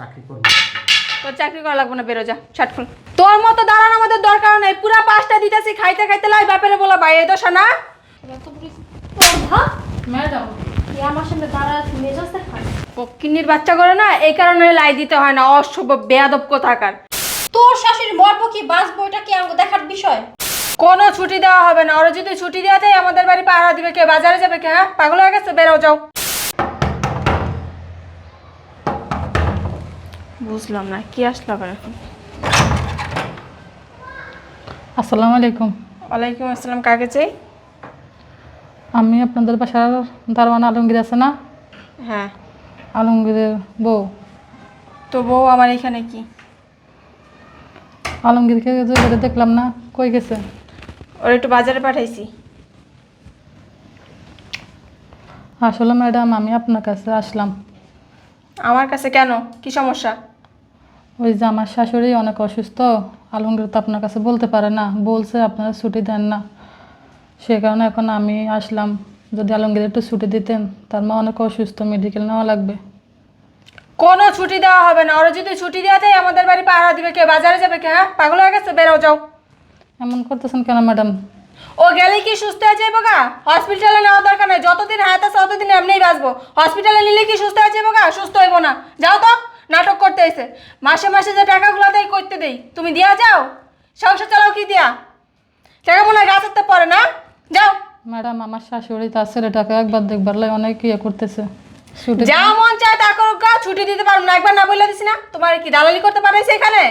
চাকরি করব। তোর চাকরি করা লাগবে না বেরো যা ছাট তোর মতো দাঁড়ানো আমাদের দরকার নাই পুরা পাঁচটা দিতেছি খাইতে খাইতে লাই বাপেরে বলা ভাই এই না? ম্যাডাম। আমার সামনে দাঁড়া আছে মেজাজ পক্ষিনীর বাচ্চা করে না এই কারণে লাই দিতে হয় না অশুভ বেয়াদব কোথাকার। তোর শাশুড়ি মরবো কি বাঁচবো এটা কি আমাকে দেখার বিষয়? কোনো ছুটি দেওয়া হবে না ওরা যদি ছুটি দেওয়া দেওয়াতে আমাদের বাড়ি পাহারা দিবে কে বাজারে যাবে কে হ্যাঁ? পাগল হয়ে গেছে বেরো যাও। বুঝলাম না কি আসলো আবার এখন? আসসালামু আলাইকুম। ওয়ালাইকুম আসসালাম কাকে চাই? আমি আপনাদের বাসার দারোয়ান আলমগীর আছে না? হ্যাঁ। আলমগীরের বউ। তো বউ আমার এখানে কি? আলমগীরকে যে দেখলাম না কই গেছে? ওর একটু বাজারে পাঠাইছি। আসলে ম্যাডাম আমি আপনার কাছে আসলাম। আমার কাছে কেন? কি সমস্যা? ওই যে আমার শাশুড়ি অনেক অসুস্থ আলমগীর তো আপনার কাছে বলতে পারে না বলছে আপনারা ছুটি দেন না। সে কারণে এখন আমি আসলাম যদি আলমগীর একটু ছুটি দিতেন তার মা অনেক অসুস্থ মেডিকেল নেওয়া লাগবে। কোনো ছুটি দেওয়া হবে না ওরা যদি ছুটি দেওয়া দেওয়াতে আমাদের বাড়ি পাহারা দিবে কে বাজারে যাবে কে হ্যাঁ? পাগল হয়ে গেছে বেরো যাও। এমন করতেছেন কেন ম্যাডাম? ও গেলে কি সুস্থ হয়ে যাইব গা? হসপিটালে নেওয়া দরকার নাই যতদিন হায়াত আছে ততদিন এমনিই বাঁচবো। হসপিটালে নিলে কি সুস্থ হয়ে যাইব গা? সুস্থ হইব না। যাও তো। নাটক করতে এসে। মাসে মাসে যে টাকাগুলো দেয় করতে দেই। তুমি দিয়া যাও। সংসার চালাও কি দিয়া? টাকা মনে হয় গাছের পরে না? যাও। ম্যাডাম আমার শাশুড়ি তার ছেলেটাকে একবার দেখবার লাগে অনেক ইয়ে করতেছে। ছুটি যা মন চায় তা করুক গা ছুটি দিতে পারো না। একবার না বলে দিছি না। তোমার কি দালালি করতে পারে এখানে?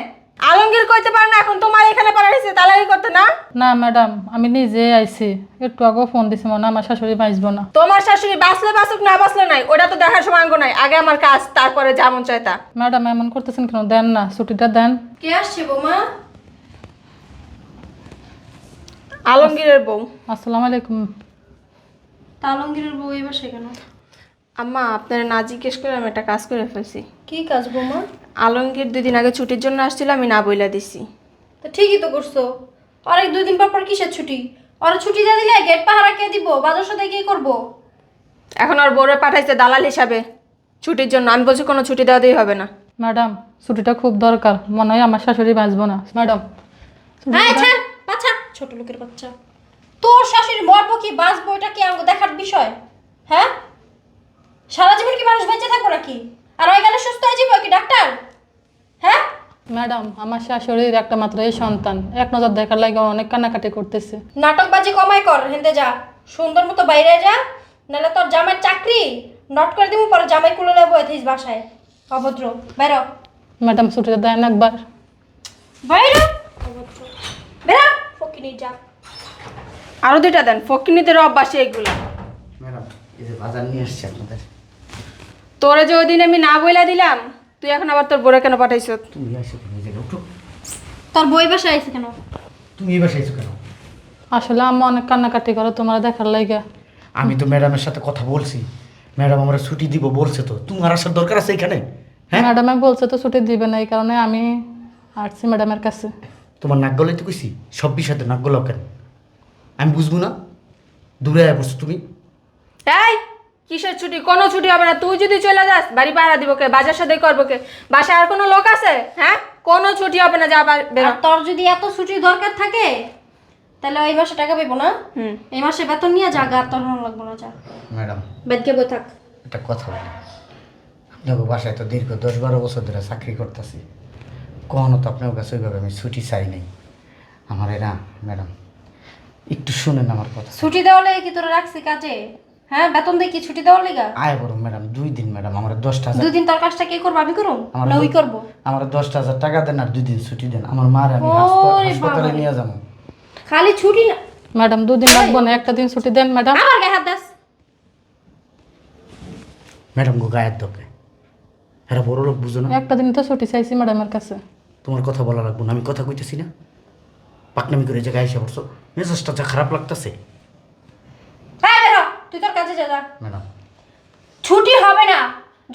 আলমগীর কইতে পারে না এখন তোমার এখানে পারাইছে দালালি করতে না? না ম্যাডাম আমি নিজে আইছি। একটু আগেও ফোন দিছি মনে আমার শাশুড়ি বাঁচবো না। তোমার শাশুড়ি বাঁচলে বাঁচুক না বাঁচলে নাই ওটা তো দেখার সময় অঙ্গ নাই। আগে আমার কাজ তারপরে যেমন চাই তা। ম্যাডাম এমন করতেছেন কেন? দেন না ছুটিটা দেন। কে আসছে বৌমা? আলমগীরের বউ। আসসালামু আলাইকুম। তালঙ্গিরের বউ এবার কেন? আম্মা আপনারা না জিজ্ঞেস করে আমি একটা কাজ করে ফেলছি। কি কাজ বৌমা? আলমগীর দুই দিন আগে ছুটির জন্য আসছিল আমি না বইলা দিছি। তো ঠিকই তো করছ। অনেক দুই দিন পর পর কিসের ছুটি? ওরা ছুটি দিয়ে দিলে গেট পাহারা কে দিব? বাজার সাথে কি করব? এখন আর বউরে পাঠাইছে দালাল হিসাবে। ছুটির জন্য আমি বলছি কোনো ছুটি দেওয়াতেই হবে না। ম্যাডাম ছুটিটা খুব দরকার। মনে হয় আমার শাশুড়ি বাঁচবো না। ম্যাডাম হ্যাঁ ছাড় বাচ্চা ছোট লোকের বাচ্চা। তোর শাশুড়ি মরবো কি বাঁচবো? এটা কি আমাকে দেখার বিষয়? হ্যাঁ? সারা জীবন কি মানুষ বেঁচে থাকব নাকি? আর ওই গেলে সুস্থ হয়ে যাব কি ডাক্তার? হ্যাঁ? ম্যাডাম আমার শাশুড়ির একটা মাত্র এই সন্তান। এক নজর দেখার লাগে অনেক কান্নাকাটি করতেছে। নাটকবাজি কমাই কর হেনতে যা। সুন্দর মতো বাইরে যা নাহলে তোর জামাই চাকরি। নট করে দিব পরে জামাই কুলে নেব এথিস বাসায়। অভদ্র বেরো। ম্যাডাম ছুটিটা দেন একবার। বাইরে? অভদ্র বেরো। ফকিনি যা। আরও দুইটা দেন ফকিনিদের অভ্যাসে এগুলো। ম্যাডাম এই যে বাজার নিয়ে আসছি আপনাদের। তোরে যে ওই দিন আমি না বইলা দিলাম তুই এখন আবার তোর বোরে কেন পাঠাইছ? তুমি আসো তুমি এই জায়গায় উঠো। তোর বই বাসায় আইছে কেন? তুমি এবার আইছো কেন? আসলে আম্মা অনেক কান্নাকাটি করো তোমার দেখার লাগে আমি তো ম্যাডামের সাথে কথা বলছি। ম্যাডাম আমরা ছুটি দিব বলছে তো। তোমার আসার দরকার আছে এখানে? হ্যাঁ? ম্যাডামে বলছে তো ছুটি দিবে না এই কারণে আমি আসছি ম্যাডামের কাছে। তোমার নাক গলাই তো কইছি সব বিষয়তে নাক গলাও কেন? আমি বুঝব না? দূরে আয় বসছো তুমি। এই! কিসের ছুটি? কোনো ছুটি হবে না। তুই যদি চলে যাস বাড়ি পাহারা দিব কে? বাজার সাথে করব কে? বাসায় আর কোনো লোক আছে? হ্যাঁ? কোনো ছুটি হবে না যা বেরো। আর তোর যদি এত ছুটির দরকার থাকে তাহলে এই মাসে টাকা পেবো না? হুম। এই মাসে বেতন নিয়ে যা গা আর তোর লাগবো না যা। ম্যাডাম। বেদকে বই থাক। একটা কথা বলি। আপনাকে বাসায় তো দীর্ঘ দশ বারো বছর ধরে চাকরি করতেছি। কখনো তো আপনার কাছে ওইভাবে আমি ছুটি চাই নাই। আমার এরা ম্যাডাম একটু শুনেন আমার কথা। ছুটি দেওয়া লেগে কি তোরা রাখছি কাজে? হ্যাঁ বেতন দিয়ে কি ছুটি দেওয়ার লেগা? আয় বড় ম্যাডাম দুই দিন ম্যাডাম আমার দশটা হাজার দুই দিন তোর কাজটা কে করব? আমি করুম? আমার না ওই করব। আমার দশটা হাজার টাকা দেন আর দুই দিন ছুটি দেন। আমার মার আমি হাসপাতালে নিয়ে যাব। খালি ছুটি না ম্যাডাম দুদিন লাগবো না একটা দিন ছুটি দেন ম্যাডাম। আমার গায়ে হাত দাস। ম্যাডাম গো গায়ের দোকে এরা বড় লোক বুঝো না। একটা দিন তো ছুটি চাইছি ম্যাডামের কাছে। তোমার কথা বলা লাগবো না আমি কথা কইতেছি না। পাকনামি করে জায়গায় এসে পড়ছো মেজাজটা যা খারাপ লাগতেছে। হ্যাঁ তুই তোর কাজে যা যা। ম্যাডাম। ছুটি হবে না।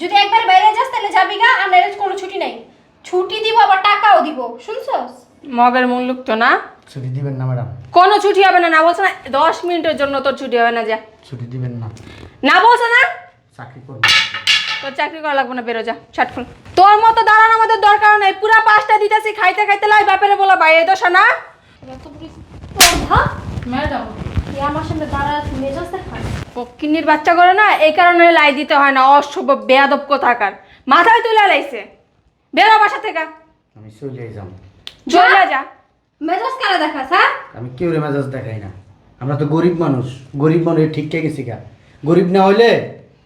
যদি একবার বাইরে যাস তাহলে যাবি গা আর নাইলে কোনো ছুটি নাই। ছুটি দিব আবার টাকাও দিব শুনছস? মগের মুল্লুক তো না? ছুটি দিবেন না ম্যাডাম। কোনো ছুটি হবে না না বলছে না দশ মিনিটের জন্য তোর ছুটি হবে না যা। ছুটি দিবেন না। না বলছে না? চাকরি করব। তোর চাকরি করা লাগবে না বেরো যা ছাট খুল তোর মতো দাঁড়ানো আমাদের দরকার নাই পুরা পাঁচটা দিতেছি খাইতে খাইতে লাই বাপেরে বলা বাইরে দশা না। ম্যাডাম আমার সামনে তুই মেজাজ দেখাস পক্ষিনীর বাচ্চা করে না এই কারণে লাই দিতে হয় না অশুভ বেয়াদব কোথাকার। মাথায় তুলে লাইছে। বেরো বাসা থেকে। আমি চলে যাম। চলে যা। মেজাজ কারা দেখা হ্যাঁ আমি কেউ রে মেজাজ দেখাই না। আমরা তো গরিব মানুষ। গরিব মানুষ ঠিক গেছি কা গরিব না হইলে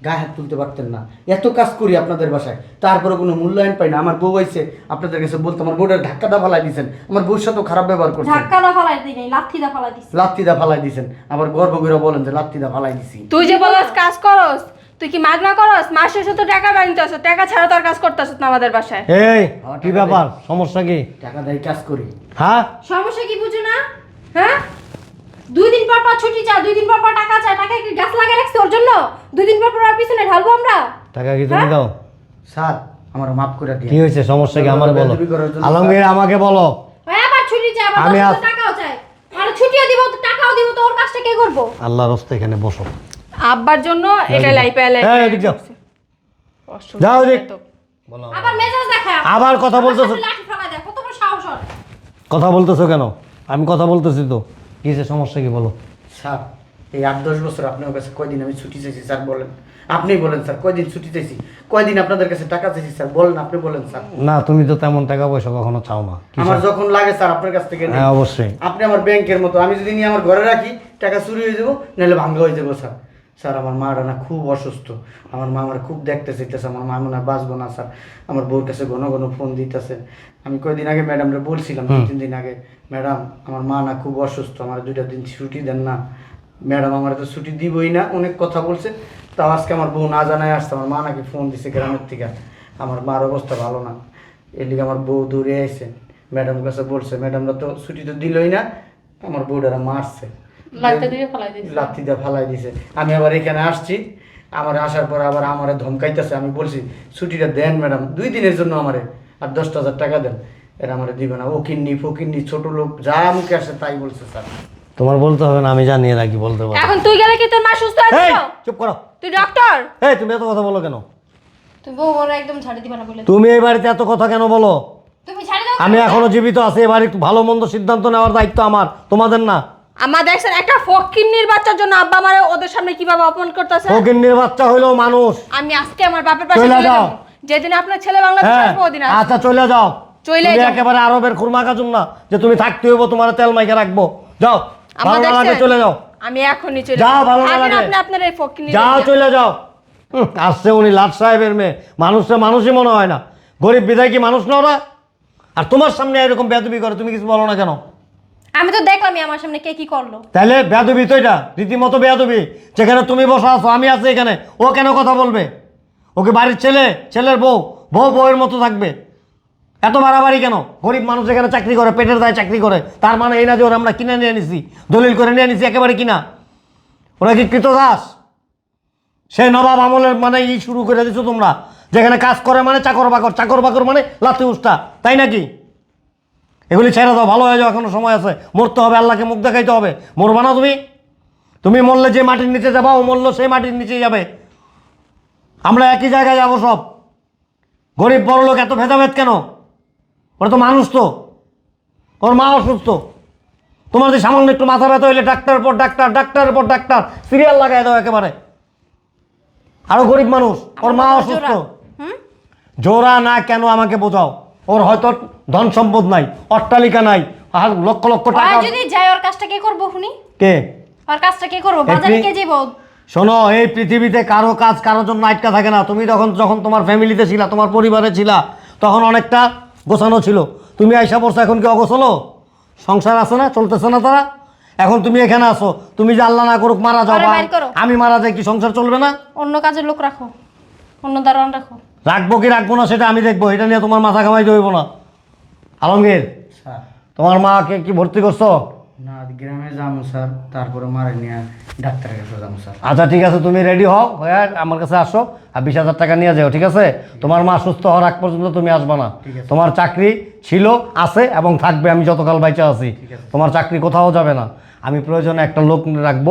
গায়ে হাত তুলতে পারতেন না। এত কাজ করি আপনাদের বাসায় তারপরে কোনো মূল্যায়ন পাই না। আমার বউ আইছে আপনাদের কাছে বলতে আমার বউটার ধাক্কা দা ফালাই দিয়েছেন আমার বউর সাথেও খারাপ ব্যবহার করছেন। ধাক্কা দা ফালাই দিই নাই লাথি দা ফালাই দিস লাত্তি দা ফালাই দিয়েছেন আবার গর্ব করে বলেন যে দা ফালাই দিছি। তুই যে বলস কাজ করস তুই কি মাগনা করস? মাসে শেষে তো টাকা বানিতে আসো টাকা ছাড়া তো আর কাজ করতে আসো না আমাদের বাসায়। এই কি ব্যাপার? সমস্যা কি? টাকা দেয় কাজ করি। হ্যাঁ? সমস্যা কি বুঝো না হ্যাঁ দুই দিন পর পর ছুটি চায় দুই দিন পর পর টাকা চায় টাকা কি গাছ লাগিয়ে রাখছি ওর জন্য? দুই দিন পর পর আর পিছনে ঢালবো আমরা? টাকা কি তুমি দাও? স্যার আমার মাফ করে কি হয়েছে? সমস্যা কি? আমার বলো। আলমগীর আমাকে বলো। আবার ছুটি চায় আবার আমি টাকাও চায় আর ছুটিও দিব তো টাকাও দিব তো ওর কাজটা কে করব? আল্লাহ রস্তে এখানে বসো। আব্বার জন্য এটা লাই পেলে এই, এদিক যাও। যাও এদিক। আবার মেজাজ দেখা আবার কথা বলতেছো? কথা বলতেছো কেন? আমি কথা বলতেছি তো। কি সমস্যা কি? বলো। স্যার এই আট দশ বছর আপনার কাছে কয়দিন আমি ছুটি চাইছি স্যার বলেন। আপনি বলেন স্যার কয়দিন ছুটি চাইছি? কয়দিন আপনাদের কাছে টাকা চাইছি স্যার বলেন আপনি বলেন স্যার। না তুমি তো তেমন টাকা পয়সা কখনো চাও না আমার যখন লাগে স্যার আপনার কাছ থেকে। হ্যাঁ অবশ্যই। আপনি আমার ব্যাংকের মতো আমি যদি নিয়ে আমার ঘরে রাখি টাকা চুরি হয়ে যাব নাহলে ভাঙ্গা হয়ে যাব স্যার। স্যার আমার মাটা না খুব অসুস্থ। আমার মা আমার খুব দেখতে চাইতেছে। আমার মা মনে বাঁচবো না স্যার। আমার বউর কাছে ঘন ঘন ফোন দিতেছে। আমি কয়দিন আগে ম্যাডামরে বলছিলাম দু তিন দিন আগে ম্যাডাম আমার মা না খুব অসুস্থ আমার দুইটা দিন ছুটি দেন না। ম্যাডাম আমার তো ছুটি দিবই না অনেক কথা বলছে। তাও আজকে আমার বউ না জানায় আসছে আমার মা নাকি ফোন দিছে গ্রামের থেকে। আমার মার অবস্থা ভালো না। এর লিগে আমার বউ দৌড়ে আইছে। ম্যাডাম কাছে বলছে ম্যাডামরা তো ছুটি তো দিলই না আমার বউটারা মারছে। দিয়ে ফেলাই দিছে। আমি আবার এখানে আসছি আমার আসার পর আবার আমারে ধমকাইতেছে আমি বলছি ছুটিটা দেন ম্যাডাম দুই দিনের জন্য আমারে আর দশটা হাজার টাকা দেন। এরা আমারে দিবে না। ও কিন্নি ফকিন্নি ছোট লোক যা মুখে আসে তাই বলছে স্যার। তোমার বলতে হবে না আমি জানি এরা কি বলতে পারো। এখন তুই গেলে কি তোর মা সুস্থ চুপ করো। তুই ডক্টর এই তুমি এত কথা বলো কেন? তুই বউ বড় একদম ছাড়ি দিবা না বলে। তুমি এই বাড়িতে এত কথা কেন বলো? তুমি ছাড়ি দাও আমি এখনও জীবিত আছি এবার একটু ভালো মন্দ সিদ্ধান্ত নেওয়ার দায়িত্ব আমার তোমাদের না। আমার দেখছেন একটা ফকিন্নির বাচ্চার জন্য আব্বা আমার ওদের সামনে কীভাবে অপমান করতেছে ফকিন্নির বাচ্চা হইলেও মানুষ আমি আজকে আমার বাপের পাশে চলে যাও। যেদিন আপনার ছেলে বাংলাদেশ হ্যাঁ আসবে ওদিন। আচ্ছা চলে যাও চলে যাও। একেবারে আরবের খুরমা কাজুম না যে তুমি থাকতে হইব তোমার তেল মাইকে রাখব যাও আমার দেখছেন? চলে যাও আমি এখনই চলে যাও। ভালো লাগে। আপনি আপনার এই ফকিন্নি যাও চলে যাও আসছে উনি লাট সাহেবের মেয়ে মানুষটা মানুষই মনে হয় না গরিব বিদায় কি মানুষ না ওরা আর তোমার সামনে এরকম বেদবি করে তুমি কিছু বলো না কেন আমি তো দেখলামই আমার সামনে কে কি করল। তাহলে বেদবি তো এটা, রীতিমতো বেদবি যেখানে তুমি বসে আছো, আমি আছি এখানে, ও কেন কথা বলবে? ওকে বাড়ির ছেলে, ছেলের বউ? বউ বউয়ের মতো থাকবে। এত বাড়াবাড়ি কেন? গরিব মানুষ এখানে চাকরি করে, পেটের দায় চাকরি করে, তার মানে এই না যে ওরা আমরা কিনে নিয়ে নিছি দলিল করে নিয়ে নিছি একেবারে কিনা। ওরা কি কৃতদাস? সেই নবাব আমলের মানে ই শুরু করে দিছো তোমরা। যেখানে কাজ করে মানে চাকর বাকর চাকর বাকর মানে লাথি উষ্টা তাই নাকি? এগুলি ছেড়ে দাও ভালো হয়ে যাও এখনও সময় আছে। মরতে হবে আল্লাহকে মুখ দেখাইতে হবে। মরবা না তুমি। তুমি মরলে যে মাটির নিচে যাবা ও মরলো সেই মাটির নিচেই যাবে। আমরা একই জায়গায় যাব সব। গরিব বড় লোক এত ভেদাভেদ কেন? ওরা তো মানুষ তো। ওর মা অসুস্থ। তোমার যে সামান্য একটু মাথা ব্যথা হইলে ডাক্তারের পর ডাক্তার ডাক্তারের পর ডাক্তার সিরিয়াল লাগাই দাও একেবারে। আরও গরিব মানুষ ওর মা অসুস্থ। জোড়া না কেন আমাকে বোঝাও? ওর হয়তো ধন সম্পদ নাই অট্টালিকা নাই আর লক্ষ লক্ষ টাকা আর যদি ওর কাজটা কে করব শুনি? কে? ওর কাজটা কে করব? বাজারে কে যাব শোনো এই পৃথিবীতে কারও কাজ কারোর জন্য আটকা থাকে না। তুমি তখন যখন তোমার ফ্যামিলিতে ছিলা তোমার পরিবারে ছিলা তখন অনেকটা গোছানো ছিল। তুমি আইসা পড়ছো এখন কি অগোছলো? সংসার আছে না চলতেছে না তারা? এখন তুমি এখানে আসো তুমি যে আল্লাহ না করুক মারা যাও। আমি মারা যাই কি সংসার চলবে না? অন্য কাজের লোক রাখো। অন্য দারোয়ান রাখো। রাখব কি রাখব না সেটা আমি দেখব এটা নিয়ে তোমার মাথা কামাইতে হইব না। আলমগীর স্যার। তোমার মাকে কি ভর্তি করছ? না গ্রামে যাব স্যার। তারপরে মারে নিয়ে ডাক্তারের কাছে যাব স্যার। আচ্ছা ঠিক আছে তুমি রেডি হও হয়ে আমার কাছে আসো আর বিশ হাজার টাকা নিয়ে যাও ঠিক আছে? তোমার মা সুস্থ হওয়ার আগ পর্যন্ত তুমি আসবে না। তোমার চাকরি ছিল আছে এবং থাকবে আমি যতকাল বাইচা আছি। তোমার চাকরি কোথাও যাবে না। আমি প্রয়োজনে একটা লোক রাখব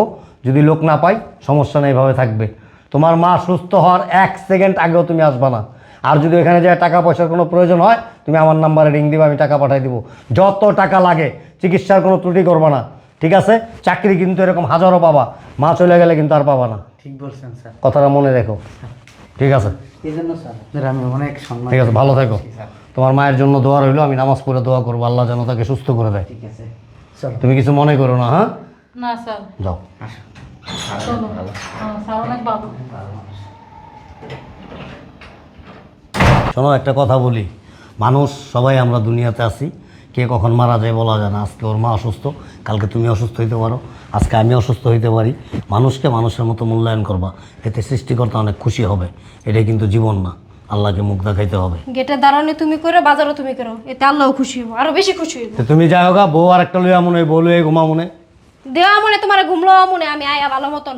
যদি লোক না পাই সমস্যা নেই এইভাবে থাকবে। তোমার মা সুস্থ হওয়ার এক সেকেন্ড আগেও তুমি আসবে না। আর যদি এখানে যায় টাকা পয়সার কোনো প্রয়োজন হয় তুমি আমার নাম্বারে রিং দিবে আমি টাকা পাঠাই দিব। যত টাকা লাগে চিকিৎসার কোনো ত্রুটি করবা না। ঠিক আছে? চাকরি কিন্তু এরকম হাজারও পাবা। মা চলে গেলে কিন্তু আর পাবা না। ঠিক বলছেন স্যার। কথাটা মনে রেখো। ঠিক আছে? আমি অনেক সম্মান ঠিক আছে ভালো থেকো। তোমার মায়ের জন্য দোয়া রইল আমি নামাজ পড়ে দোয়া করব। আল্লাহ যেন তাকে সুস্থ করে দেয়। ঠিক আছে তুমি কিছু মনে করো না হ্যাঁ? না স্যার। যাও। আসো চলো স্যার অনেক ভালো শোনো একটা কথা বলি। মানুষ সবাই আমরা দুনিয়াতে আছি। কে কখন মারা যায় বলা যায় না। আজকে ওর মা অসুস্থ কালকে তুমি অসুস্থ হইতে পারো। আজকে আমি অসুস্থ হইতে পারি। মানুষকে মানুষের মতো মূল্যায়ন করবা। এতে সৃষ্টিকর্তা অনেক খুশি হবে। এটা কিন্তু জীবন না। আল্লাহকে মুখ দেখাইতে হবে। গেটে দাঁড়ানো তুমি করে বাজারও তুমি করো। এতে আল্লাহও খুশি হইব আরও বেশি খুশি হইব। তো তুমি যাই হোক বউ আর একটা লইয়া মনে হয় বউ লইয়া ঘুমা মনে দেওয়া মনে তোমার ঘুমলো মনে আমি আয়া ভালো মতন।